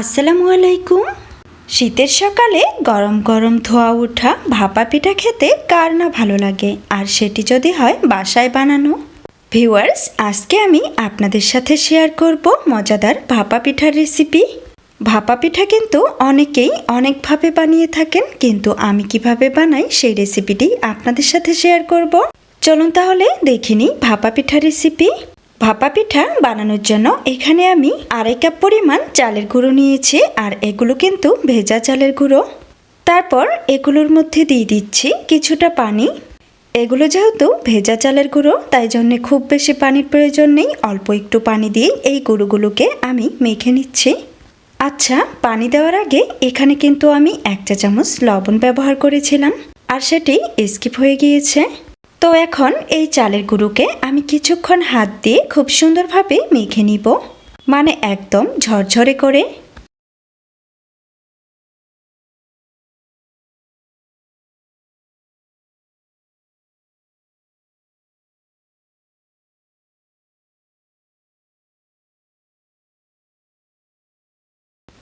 আসসালামু আলাইকুম। শীতের সকালে গরম গরম ধোয়া ওঠা ভাপা পিঠা খেতে কার না ভালো লাগে? আর সেটি যদি হয় বাসায় বানানো? ভিউয়ার্স, আজকে আমি আপনাদের সাথে শেয়ার করব মজাদার ভাপা পিঠার রেসিপি। ভাপা পিঠা কিন্তু অনেকেই অনেকভাবে বানিয়ে থাকেন, কিন্তু আমি কীভাবে বানাই সেই রেসিপিটি আপনাদের সাথে শেয়ার করব। চলুন তাহলে দেখিনি ভাপা পিঠা রেসিপি। ভাপা পিঠা বানানোর জন্য এখানে আমি আড়াই কাপ পরিমাণ চালের গুঁড়ো নিয়েছি আর এগুলো কিন্তু ভেজা চালের গুঁড়ো। তারপর এগুলোর মধ্যে দিয়ে দিচ্ছি কিছুটা পানি। এগুলো যেহেতু ভেজা চালের গুঁড়ো, তাই জন্য খুব বেশি পানির প্রয়োজন নেই। অল্প একটু পানি দিয়ে এই গুঁড়োগুলোকে আমি মেখে নিচ্ছি। আচ্ছা পানি দেওয়ার আগে এখানে কিন্তু আমি এক চা চামচ লবণ ব্যবহার করেছিলাম। আর সেটি স্কিপ হয়ে গিয়েছে। তো এখন এই চালের গুঁড়োকে আমি কিছুক্ষণ হাত দিয়ে খুব সুন্দরভাবে মেখে নিব। মানে একদম ঝরঝরে করে।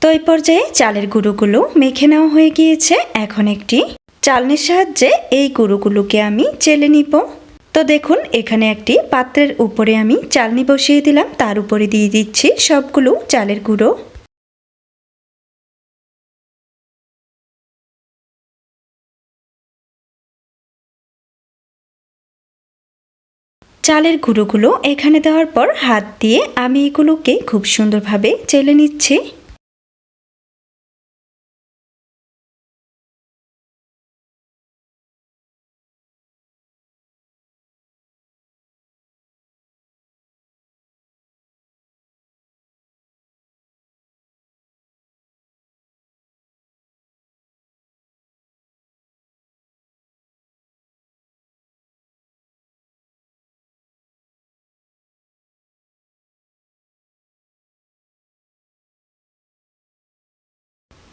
তো এই পর্যায়ে চালের গুঁড়োগুলো মেখে নেওয়া হয়ে গিয়েছে। এখন একটি চালনির সাহায্যে এই গুঁড়োগুলোকে আমি চেলে নিব। তো দেখুন, এখানে একটি পাত্রের উপরে আমি চালনি বসিয়ে দিলাম। তার উপরে দিয়ে দিচ্ছি সবগুলো চালের গুঁড়ো। চালের গুঁড়োগুলো এখানে দেওয়ার পর হাত দিয়ে আমি এগুলোকে খুব সুন্দরভাবে চেলে নিচ্ছি।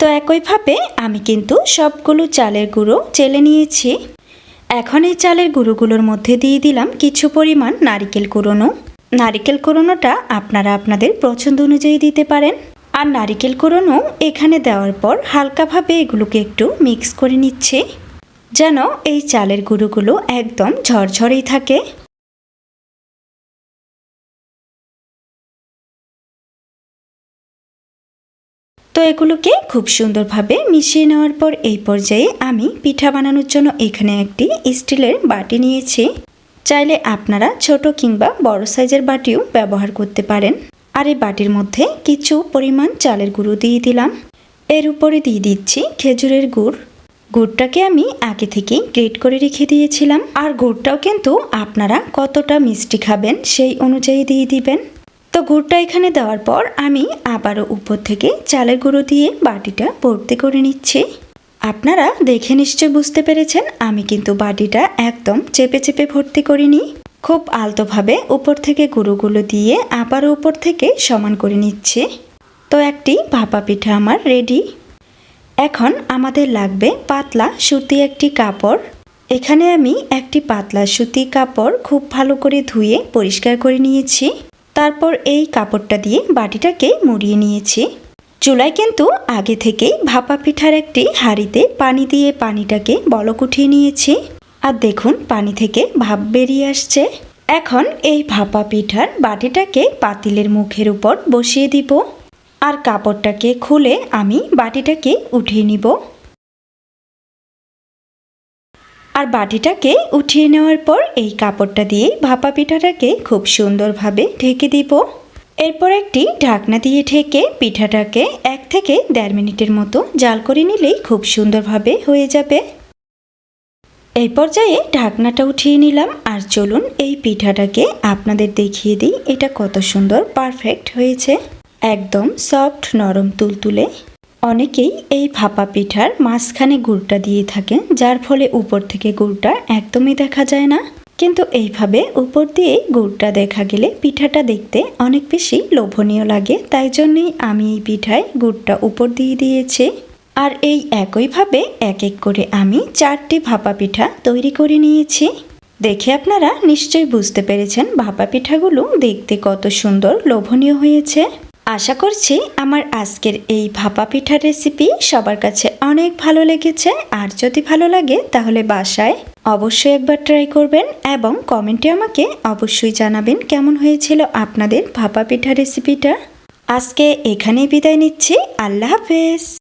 তো একইভাবে আমি কিন্তু সবগুলো চালের গুঁড়ো চেলে নিয়েছি। এখন এই চালের গুঁড়োগুলোর মধ্যে দিয়ে দিলাম কিছু পরিমাণ নারিকেল কুড়োনো। নারিকেল কুড়োনোটা আপনারা আপনাদের পছন্দ অনুযায়ী দিতে পারেন। আর নারিকেল কুড়োনো এখানে দেওয়ার পর হালকাভাবে এগুলোকে একটু মিক্স করে নিচ্ছে। যেন এই চালের গুঁড়োগুলো একদম ঝরঝরেই থাকে। তো এগুলোকে খুব সুন্দরভাবে মিশিয়ে নেওয়ার পর এই পর্যায়ে আমি পিঠা বানানোর জন্য এখানে একটি স্টিলের বাটি নিয়েছি। চাইলে আপনারা ছোট কিংবা বড় সাইজের বাটিও ব্যবহার করতে পারেন। আর এই বাটির মধ্যে কিছু পরিমাণ চালের গুঁড়ো দিয়ে দিলাম। এর উপরে দিয়ে দিচ্ছি খেজুরের গুড়। গুড়টাকে আমি আগে থেকেই গ্রেট করে রেখে দিয়েছিলাম। আর গুড়টাও কিন্তু আপনারা কতটা মিষ্টি খাবেন সেই অনুযায়ী দিয়ে দিবেন। তো গুড়টা এখানে দেওয়ার পর আমি আবারও উপর থেকে চালের গুঁড়ো দিয়ে বাটিটা ভর্তি করে নিচ্ছি। আপনারা দেখে নিশ্চয় বুঝতে পেরেছেন, আমি কিন্তু বাটিটা একদম চেপে চেপে ভর্তি করিনি। খুব আলতোভাবে উপর থেকে গুঁড়োগুলো দিয়ে আবারও উপর থেকে সমান করে নিচ্ছি। তো একটি ভাপা পিঠা আমার রেডি। এখন আমাদের লাগবে পাতলা সুতি একটি কাপড়। এখানে আমি একটি পাতলা সুতি কাপড় খুব ভালো করে ধুয়ে পরিষ্কার করে নিয়েছি। তারপর এই কাপড়টা দিয়ে বাটিটাকে মুড়িয়ে নিয়েছি। চুলায় কিন্তু আগে থেকেই ভাপা পিঠার একটি হাঁড়িতে পানি দিয়ে পানিটাকে বলক উঠিয়ে নিয়েছি। আর দেখুন, পানি থেকে ভাপ বেরিয়ে আসছে। এখন এই ভাপা পিঠার বাটিটাকে পাতিলের মুখের উপর বসিয়ে দিব। আর কাপড়টাকে খুলে আমি বাটিটাকে উঠিয়ে নিব। আর বাটিটাকে উঠিয়ে নেওয়ার পর এই কাপড়টা দিয়ে ভাপা পিঠাটাকে খুব সুন্দরভাবে ঢেকে দিব। এরপর একটি ঢাকনা দিয়ে ঢেকে পিঠাটাকে এক থেকে দেড় মিনিটের মতো জাল করে নিলেই খুব সুন্দরভাবে হয়ে যাবে। এই পর্যায়ে ঢাকনাটা উঠিয়ে নিলাম আর চলুন এই পিঠাটাকে আপনাদের দেখিয়ে দিই এটা কত সুন্দর পারফেক্ট হয়েছে। একদম সফট নরম তুলতুলে। অনেকেই এই ভাপা পিঠার মাঝখানে গুড়টা দিয়ে থাকেন, যার ফলে উপর থেকে গুড়টা একদমই দেখা যায় না। কিন্তু এইভাবে উপর দিয়ে গুড়টা দেখা গেলে পিঠাটা দেখতে অনেক বেশি লোভনীয় লাগে। তাই জন্যই আমি এই পিঠায় গুড়টা উপর দিয়ে দিয়েছি। আর এই একইভাবে এক এক করে আমি চারটি ভাপা পিঠা তৈরি করে নিয়েছি। দেখে আপনারা নিশ্চয়ই বুঝতে পেরেছেন ভাপা পিঠাগুলো দেখতে কত সুন্দর, লোভনীয় হয়েছে। আশা করছি আমার আজকের এই ভাপা পিঠার রেসিপি সবার কাছে অনেক ভালো লেগেছে। আর যদি ভালো লাগে, তাহলে বাসায় অবশ্যই একবার ট্রাই করবেন এবং কমেন্টে আমাকে অবশ্যই জানাবেন কেমন হয়েছিল আপনাদের ভাপা পিঠা রেসিপিটা আজকে এখানেই বিদায় নিচ্ছি। আল্লাহ হাফেজ।